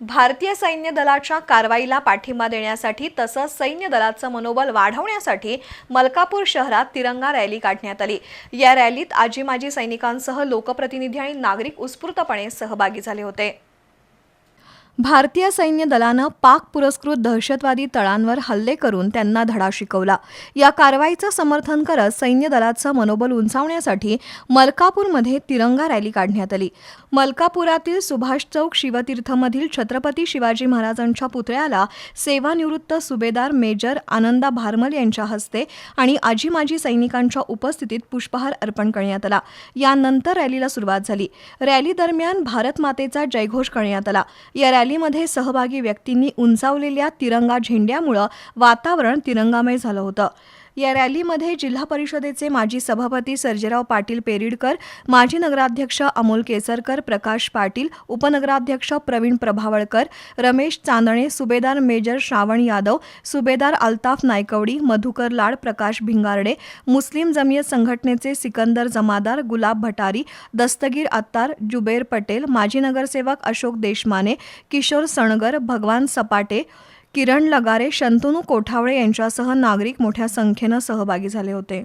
भारतीय सैन्य दलाच्या कारवाईला पाठिंबा देण्यासाठी तसंच सैन्य दलाचं मनोबल वाढवण्यासाठी मलकापूर शहरात तिरंगा रॅली काढण्यात आली. या रॅलीत आजी माजी सैनिकांसह लोकप्रतिनिधी आणि नागरिक उत्स्फूर्तपणे सहभागी झाले होते. भारतीय सैन्य दलानं पाक पुरस्कृत दहशतवादी तळांवर हल्ले करून त्यांना धडा शिकवला. या कारवाईचं समर्थन करत सैन्य दलाचं मनोबल उंचावण्यासाठी मलकापूरमध्ये तिरंगा रॅली काढण्यात आली. मलकापुरातील सुभाष चौक शिवतीर्थमधील छत्रपती शिवाजी महाराजांच्या पुतळ्याला सेवानिवृत्त सुभेदार मेजर आनंदा भारमल यांच्या हस्ते आणि आजी माजी सैनिकांच्या उपस्थितीत पुष्पहार अर्पण करण्यात आला. यानंतर रॅलीला सुरुवात झाली. रॅली दरम्यान भारत मातेचा जयघोष करण्यात आला. या रॅलीमध्ये सहभागी व्यक्तींनी उंचावलेल्या तिरंगा झेंड्यामुळं वातावरण तिरंगामय झालं होतं. या रॅलीमध्ये जिल्हा परिषदेचे माजी सभापती सर्जेराव पाटील पेरिडकर माजी नगराध्यक्ष अमोल केसरकर प्रकाश पाटील उपनगराध्यक्ष प्रवीण प्रभावळकर रमेश चांदणे सुभेदार मेजर श्रावण यादव सुभेदार अल्ताफ नायकवडी मधुकर लाड प्रकाश भिंगारडे मुस्लिम जमियत संघटनेचे सिकंदर जमादार गुलाब भटारी दस्तगीर अत्तार जुबेर पटेल माजी नगरसेवक अशोक देशमाने किशोर सणगर भगवान सपाटे किरण लगारे शंतनू कोठावळे यांच्यासह नागरिक मोठ्या संख्येनं सहभागी झाले होते.